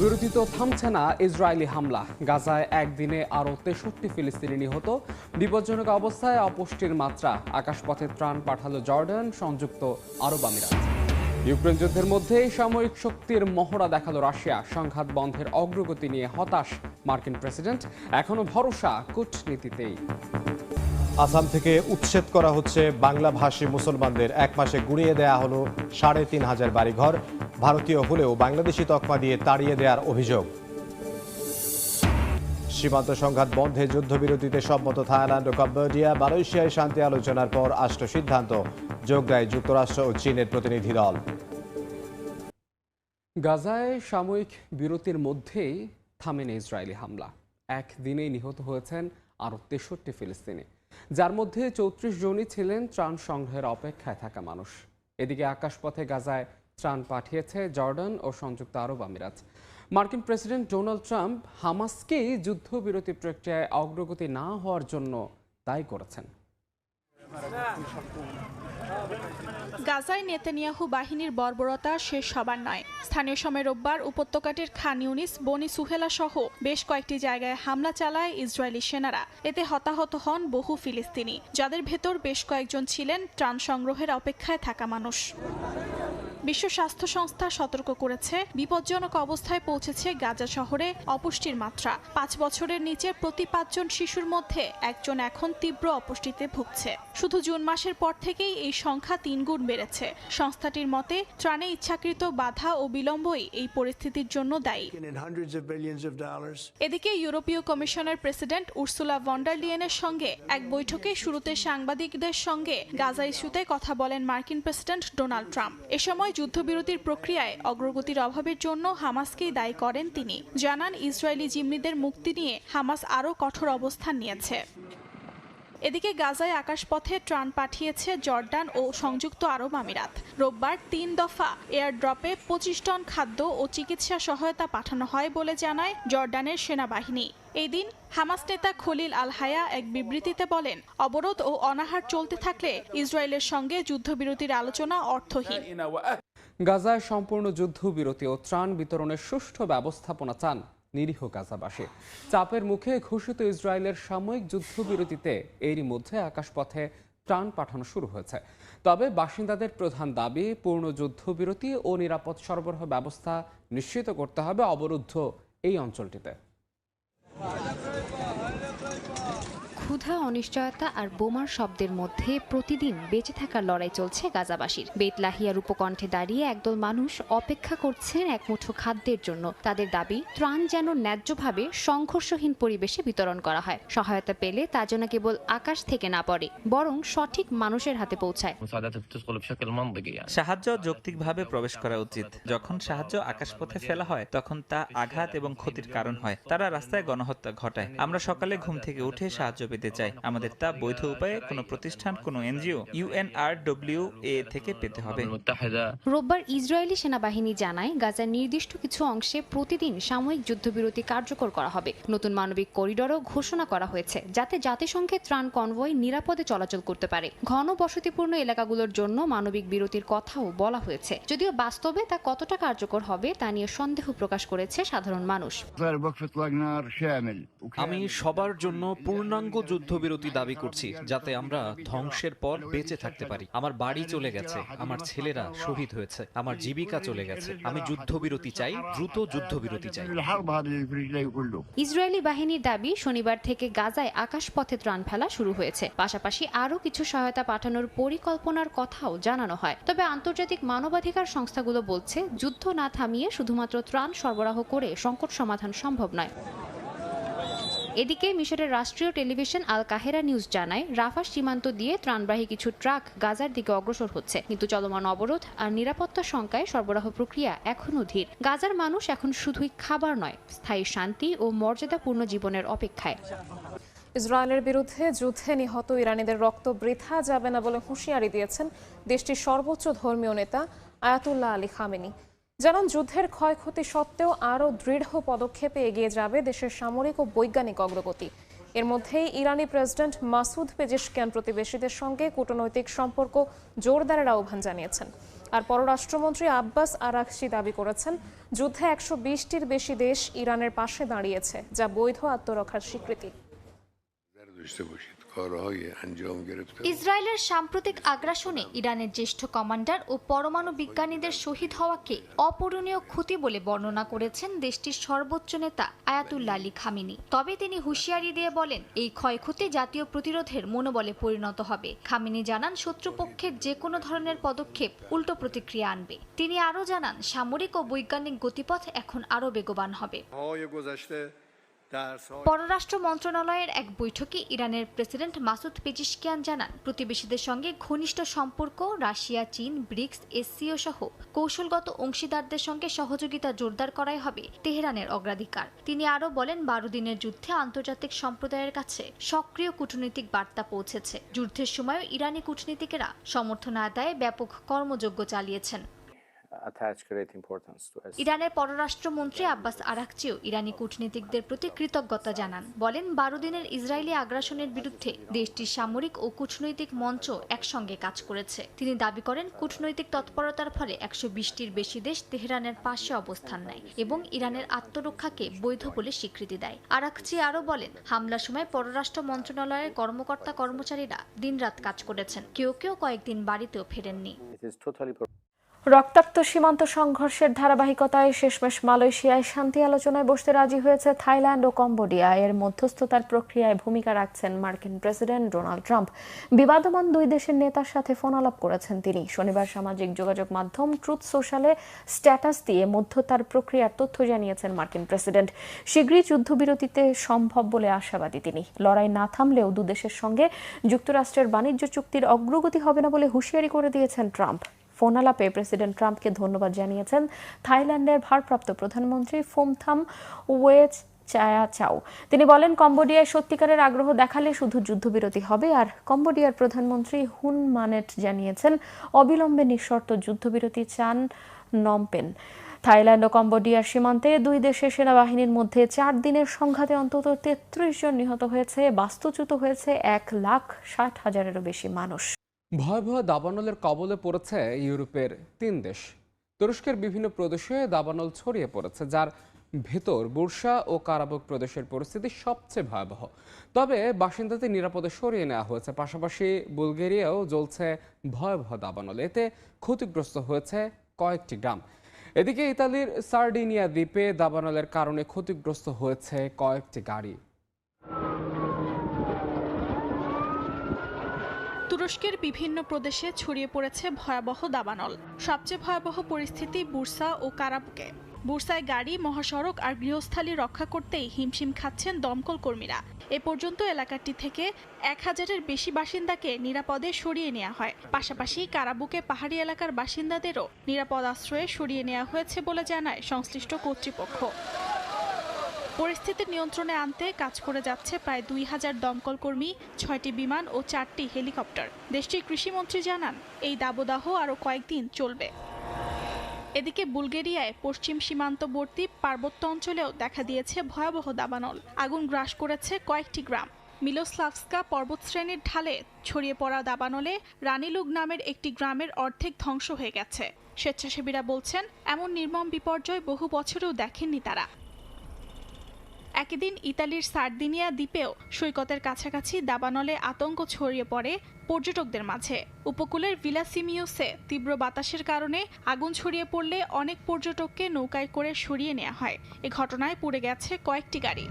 বিরোধিত থামছে না ইসরায়েলি হামলা। গাজায় একদিনে আরও তেষট্টি ফিলিস্তিনি নিহত। বিপজ্জনক অবস্থায় অপুষ্টির মাত্রা। আকাশপথে ত্রাণ পাঠালো জর্ডান, সংযুক্ত আরব আমিরাত। ইউক্রেন যুদ্ধের মধ্যেই সামরিক শক্তির মহড়া দেখাল রাশিয়া। সংঘাত বন্ধের অগ্রগতি নিয়ে হতাশ মার্কিন প্রেসিডেন্ট। এখনও ভরসা কূটনীতিতেই। আসাম থেকে উচ্ছেদ করা হচ্ছে বাংলা ভাষী মুসলমানদের। এক মাসে গুড়িয়ে দেয়া হলো সাড়ে তিন হাজার বাড়িঘর। ভারতীয় হলেও বাংলাদেশি তকমা দিয়ে তাড়িয়ে দেওয়ার অভিযোগ। সীমান্ত সংঘাত বন্ধে যুদ্ধবিরতিতে সম্মত থাইল্যান্ড ও কম্বোডিয়া, মালয়েশিয়ায় শান্তি আলোচনার পর আসলো সিদ্ধান্ত, যোগ দেয় যুক্তরাষ্ট্র ও চীনের প্রতিনিধি দল। গাজায় সাময়িক বিরতির মধ্যেই থামেন ইসরায়েলি হামলা। একদিনেই নিহত হয়েছেন আরও তেষট্টি ফিলিস্তিনি, যার মধ্যে চৌত্রিশ জনই ছিলেন ত্রাণ সংগ্রহের অপেক্ষায় থাকা মানুষ। এদিকে আকাশপথে গাজায় ত্রাণ পাঠিয়েছে জর্ডান ও সংযুক্ত আরব আমিরাত। মার্কিন প্রেসিডেন্ট ডোনাল্ড ট্রাম্প হামাসকেই যুদ্ধবিরতি প্রক্রিয়ায় অগ্রগতি না হওয়ার জন্য দায়ী করেছেন। গাজায় নেতানিয়াহু বাহিনীর বর্বরতা শেষ হবার নয়। স্থানীয় সময় রোববার উপত্যকাটির খান ইউনিস, বনি সুহেলা সহ বেশ কয়েকটি জায়গায় হামলা চালায় ইসরায়েলি সেনারা। এতে হতাহত হন বহু ফিলিস্তিনি, যাদের ভেতর বেশ কয়েকজন ছিলেন ত্রাণ সংগ্রহের অপেক্ষায় থাকা মানুষ। বিশ্ব স্বাস্থ্য সংস্থা সতর্ক করেছে বিপজ্জনক অবস্থায় পৌঁছেছে গাজা শহরে অপুষ্টির মাত্রা। পাঁচ বছরের নিচে প্রতি পাঁচজন শিশুর মধ্যে একজন এখন তীব্র অপুষ্টিতে ভুগছে। শুধু জুন মাসের পর থেকেই এই সংখ্যা তিনগুণ বেড়েছে। সংস্থাটির মতে ত্রাণে ইচ্ছাকৃত বাধা ও বিলম্বই এই পরিস্থিতির জন্য দায়ী. এদিকে ইউরোপীয় কমিশনের প্রেসিডেন্ট উর্সুলা ভন্ডারলিয়েনের সঙ্গে এক বৈঠকে শুরুতে সাংবাদিকদের সঙ্গে গাজা ইস্যুতে কথা বলেন মার্কিন প্রেসিডেন্ট ডোনাল্ড ট্রাম্প। এ সময় যুদ্ধবিরতির প্রক্রিয়ায় অগ্রগতির অভাবের জন্য হামাসকেই দায়ী করেন তিনি। জানান ইসরায়েলি জিম্মিদের মুক্তি নিয়ে হামাস আরও কঠোর অবস্থান নিয়েছে। এদিকে গাজায় আকাশপথে ত্রাণ পাঠিয়েছে জর্ডান ও সংযুক্ত আরব আমিরাত। রোববার তিন দফা এয়ারড্রপে পঁচিশ টন খাদ্য ও চিকিৎসা সহায়তা পাঠানো হয় বলে জানায় জর্ডানের সেনাবাহিনী। এই দিন হামাস নেতা খলিল আল হায়া এক বিবৃতিতে বলেন, অবরোধ ও অনাহার চলতে থাকলে ইসরায়েলের সঙ্গে যুদ্ধবিরতির আলোচনা অর্থহীন। গাজায় সম্পূর্ণ যুদ্ধবিরতি ও ত্রাণ বিতরণের সুষ্ঠু ব্যবস্থাপনা চান নিরীহ গাজাবাসী। চাপের মুখে ঘোষিত ইসরায়েলের সাময়িক যুদ্ধবিরতিতে এরই মধ্যে আকাশপথে ত্রাণ পাঠানো শুরু হয়েছে। তবে বাসিন্দাদের প্রধান দাবি, পূর্ণ যুদ্ধবিরতি ও নিরাপদ সরবরাহ ব্যবস্থা নিশ্চিত করতে হবে অবরুদ্ধ এই অঞ্চলটিতে। ক্ষুধা অনিশ্চয়তা আর বোমার শব্দের মধ্যে প্রতিদিন বেঁচে থাকার লড়াই চলছে গাজাবাসীর। বেতলাহিয়ার উপকণ্ঠে দাঁড়িয়ে একদল মানুষ অপেক্ষা করছেন এক মুঠো খাদ্যের জন্য। তাদের দাবি ত্রাণ যেন ন্যায্যভাবে সংঘর্ষহীন পরিবেশে বিতরণ করা হয়। সহায়তা পেলে তা যেন কেবল আকাশ থেকে না পড়ে বরং সঠিক মানুষের হাতে পৌঁছায়। সাহায্য যৌক্তিকভাবে প্রবেশ করা উচিত। যখন সাহায্য আকাশপথে ফেলা হয় তখন তা আঘাত এবং ক্ষতির কারণ হয়। তারা রাস্তায় গণহত্যা ঘটায়। আমরা সকালে ঘুম থেকে উঠে সাহায্য পেতে চাই। আমাদের তা বৈধ উপায়ে কোনো প্রতিষ্ঠান কোনো এনজিও ইউএনআরডব্লিউ এ থেকে পেতে হবে। রোববার ইসরায়েলি সেনাবাহিনী জানায় গাজার নির্দিষ্ট কিছু অংশে প্রতিদিন সাময়িক যুদ্ধবিরতি কার্যকর করা হবে। নতুন মানবিক করিডরও ঘোষণা করা হয়েছে যাতে জাতিসংঘের ত্রাণ কনভয় নিরাপদে চলাচল করতে পারে। ঘন বসতিপূর্ণ এলাকাগুলোর জন্য মানবিক বিরতির কথাও বলা হয়েছে। যদিও বাস্তবে তা কতটা কার্যকর হবে তা নিয়ে সন্দেহ প্রকাশ করেছে সাধারণ মানুষ। আমি সবার জন্য পূর্ণাঙ্গ যুদ্ধবিরতি দাবি করছি, যাতে আমরা ধ্বংসের পর বেঁচে থাকতে পারি। আমার বাড়ি চলে গেছে, আমার ছেলেরা শহীদ হয়েছে, আমার জীবিকা চলে গেছে। আমি যুদ্ধবিরতি চাই, দ্রুত যুদ্ধবিরতি চাই। ইসরায়েলি বাহিনীর দাবি, শনিবার থেকে গাজায় আকাশপথে ত্রাণ ফেলা শুরু হয়েছে। পাশাপাশি আরও কিছু সহায়তা পাঠানোর পরিকল্পনার কথাও জানানো হয়। তবে আন্তর্জাতিক মানবাধিকার সংস্থাগুলো বলছে, যুদ্ধ না থামিয়ে শুধুমাত্র ত্রাণ সরবরাহ করে সংকট সমাধান সম্ভব নয়। এদিকে মিশরের রাষ্ট্রীয় টেলিভিশন আল কাহেরা নিউজ জানায়, রাফা সীমান্ত দিয়ে ত্রাণবাহী কিছু ট্রাক গাজার দিকে অগ্রসর হচ্ছে। কিন্তু চলমান অবরোধ আর নিরাপত্তা শঙ্কায় সরবরাহ প্রক্রিয়া এখনও ধীর। গাজার মানুষ এখন শুধুই খাবার নয়, স্থায়ী শান্তি ও মর্যাদাপূর্ণ জীবনের অপেক্ষায়। ইসরায়েলের বিরুদ্ধে যুদ্ধে নিহত ইরানিদের রক্ত বৃথা যাবে না বলে হুঁশিয়ারি দিয়েছেন দেশটির সর্বোচ্চ ধর্মীয় নেতা আয়াতুল্লাহ আলী খামেনি। জানান, যুদ্ধের ক্ষয়ক্ষতি সত্ত্বেও আরও দৃঢ় পদক্ষেপে এগিয়ে যাবে দেশের সামরিক ও বৈজ্ঞানিক অগ্রগতি। এর মধ্যেই ইরানি প্রেসিডেন্ট মাসুদ পেজেশকিয়ান প্রতিবেশীদের সঙ্গে কূটনৈতিক সম্পর্ক জোরদারের আহ্বান জানিয়েছেন। আর পররাষ্ট্রমন্ত্রী আব্বাস আরাকচি দাবি করেছেন, যুদ্ধে একশো বিশটির বেশি দেশ ইরানের পাশে দাঁড়িয়েছে, যা বৈধ আত্মরক্ষার স্বীকৃতি। ইসরায়েলের সাম্প্রতিক আগ্রাসনে ইরানের জ্যেষ্ঠ কমান্ডার ও পরমাণু বিজ্ঞানীদের শহীদ হওয়াকে অপূরণীয় ক্ষতি বলে বর্ণনা করেছেন দেশটির সর্বোচ্চ নেতা আয়াতুল্লাহ আলী খামিনি। তবে তিনি হুঁশিয়ারি দিয়ে বলেন এই ক্ষয়ক্ষতি জাতীয় প্রতিরোধের মনোবলে পরিণত হবে। খামিনি জানান শত্রুপক্ষের যে কোনো ধরনের পদক্ষেপ উল্টো প্রতিক্রিয়া আনবে। তিনি আরও জানান সামরিক ও বৈজ্ঞানিক গতিপথ এখন আরও বেগবান হবে। পররাষ্ট্র মন্ত্রণালয়ের এক বৈঠকে ইরানের প্রেসিডেন্ট মাসুদ পেজিশকিয়ান জানান, প্রতিবেশীদের সঙ্গে ঘনিষ্ঠ সম্পর্ক, রাশিয়া, চীন, ব্রিক্স, এসসিও সহ কৌশলগত অংশীদারদের সঙ্গে সহযোগিতা জোরদার করাই হবে তেহরানের অগ্রাধিকার। তিনি আরও বলেন, বারো দিনের যুদ্ধে আন্তর্জাতিক সম্প্রদায়ের কাছে সক্রিয় কূটনৈতিক বার্তা পৌঁছেছে। যুদ্ধের সময়ও ইরানি কূটনীতিকেরা সমর্থন আদায়ে ব্যাপক কর্মযজ্ঞ চালিয়েছেন। ইরানের পররাষ্ট্রমন্ত্রী আব্বাস আরাকচিও ইরানি কূটনীতিকদের প্রতি কৃতজ্ঞতা জানান। বলেন বারো দিনের ইসরায়েলি আগ্রাসনের বিরুদ্ধে দেশটির সামরিক ও কূটনৈতিক মঞ্চ একসঙ্গে কাজ করেছে। তিনি দাবি করেন কূটনৈতিক তৎপরতার ফলে একশো বিশটির বেশি দেশ তেহরানের পাশে অবস্থান নেয় এবং ইরানের আত্মরক্ষাকে বৈধ বলে স্বীকৃতি দেয়। আরাকচি আরও বলেন হামলার সময় পররাষ্ট্র মন্ত্রণালয়ের কর্মকর্তা কর্মচারীরা দিনরাত কাজ করেছেন। কেউ কেউ কয়েকদিন বাড়িতেও ফেরেননি। রক্তাক্ত সীমান্ত সংঘর্ষের ধারাবাহিকতায় শেষমেশ মালয়েশিয়ায় শান্তি আলোচনায় বসতে রাজি হয়েছে থাইল্যান্ড ও কম্বোডিয়া। এর মধ্যস্থতার প্রক্রিয়ায় ভূমিকা রাখছেন মার্কিন প্রেসিডেন্ট ডোনাল্ড ট্রাম্প। বিবাদমান দুই দেশের নেতার সাথে ফোন আলাপ করেছেন তিনি। শনিবার সামাজিক যোগাযোগ মাধ্যম ট্রুথ সোশ্যালে স্ট্যাটাস দিয়ে মধ্যতার প্রক্রিয়ার তথ্য জানিয়েছেন মার্কিন প্রেসিডেন্ট। শীঘ্রই যুদ্ধবিরতিতে সম্ভব বলে আশাবাদী তিনি। লড়াই না থামলেও দুদেশের সঙ্গে যুক্তরাষ্ট্রের বাণিজ্য চুক্তির অগ্রগতি হবে না বলে হুঁশিয়ারি করে দিয়েছেন ট্রাম্প। ফোন আলাপে প্রেসিডেন্ট ট্রাম্পকে ধন্যবাদ জানিয়েছেন থাইল্যান্ডের ভারপ্রাপ্ত প্রধানমন্ত্রী ফোমথাম ওয়েচ চায়া চাও তিনি বলেন, কম্বোডিয়ায় সত্যিকারের আগ্রহ দেখালে শুধু যুদ্ধবিরতি হবে। আর কম্বোডিয়ার প্রধানমন্ত্রী হুন মানেট জানিয়েছেন, অবিলম্বে নিঃশর্ত যুদ্ধবিরতি চান নমপেন। থাইল্যান্ড ও কম্বোডিয়ার সীমান্তে দুই দেশের সেনাবাহিনীর মধ্যে চার দিনের সংঘাতে অন্তত তেত্রিশ জন নিহত হয়েছে। বাস্তুচ্যুত হয়েছে এক লাখ ষাট হাজারেরও বেশি মানুষ। ভয়াবহ দাবানলের কবলে পড়েছে ইউরোপের তিন দেশ। তুরস্কের বিভিন্ন প্রদেশে দাবানল ছড়িয়ে পড়েছে, যার ভেতর বুরসা ও কারাবক প্রদেশের পরিস্থিতি সবচেয়ে ভয়াবহ। তবে বাসিন্দাদের নিরাপদে সরিয়ে নেওয়া হয়েছে, পাশাপাশি বুলগেরিয়াও জ্বলছে ভয়াবহ দাবানল। এতে ক্ষতিগ্রস্ত হয়েছে কয়েকটি গ্রাম। এদিকে ইতালির সার্ডিনিয়া দ্বীপে দাবানলের কারণে ক্ষতিগ্রস্ত হয়েছে কয়েকটি গাড়ি। তুরস্কের বিভিন্ন প্রদেশে ছড়িয়ে পড়েছে ভয়াবহ দাবানল। সবচেয়ে ভয়াবহ পরিস্থিতি বুরসা ও কারাবুকে বুরসায় গাড়ি, মহাসড়ক আর গৃহস্থালী রক্ষা করতেই হিমশিম খাচ্ছেন দমকল কর্মীরা। এ পর্যন্ত এলাকাটি থেকে এক হাজারের বেশি বাসিন্দাকে নিরাপদে সরিয়ে নেওয়া হয়। পাশাপাশি কারাবুকে পাহাড়ি এলাকার বাসিন্দাদেরও নিরাপদ আশ্রয়ে সরিয়ে নেওয়া হয়েছে বলে জানায় সংশ্লিষ্ট কর্তৃপক্ষ। পরিস্থিতি নিয়ন্ত্রণে আনতে কাজ করে যাচ্ছে প্রায় দুই হাজার দমকল কর্মী, ছয়টি বিমান ও চারটি হেলিকপ্টার। দেশটির কৃষিমন্ত্রী জানান, এই দাবদাহ আরও কয়েকদিন চলবে। এদিকে বুলগেরিয়ায় পশ্চিম সীমান্তবর্তী পার্বত্য অঞ্চলেও দেখা দিয়েছে ভয়াবহ দাবানল। আগুন গ্রাস করেছে কয়েকটি গ্রাম। মিলোস্লাভস্কা পর্বতশ্রেণীর ঢালে ছড়িয়ে পড়া দাবানলে রানীলুগ নামের একটি গ্রামের অর্ধেক ধ্বংস হয়ে গেছে। স্বেচ্ছাসেবীরা বলছেন, এমন নির্মম বিপর্যয় বহু বছরেও দেখেননি তারা। একই দিন ইতালির সার্দিনিয়া দ্বীপেও সৈকতের কাছাকাছি দাবানলে আতঙ্ক ছড়িয়ে পড়ে পর্যটকদের মাঝে। উপকূলের ভিলাসিমিউসে তীব্র বাতাসের কারণে আগুন ছড়িয়ে পড়লে অনেক পর্যটককে নৌকায় করে সরিয়ে নেওয়া হয়। এ ঘটনায় পুড়ে গেছে কয়েকটি গাড়ি।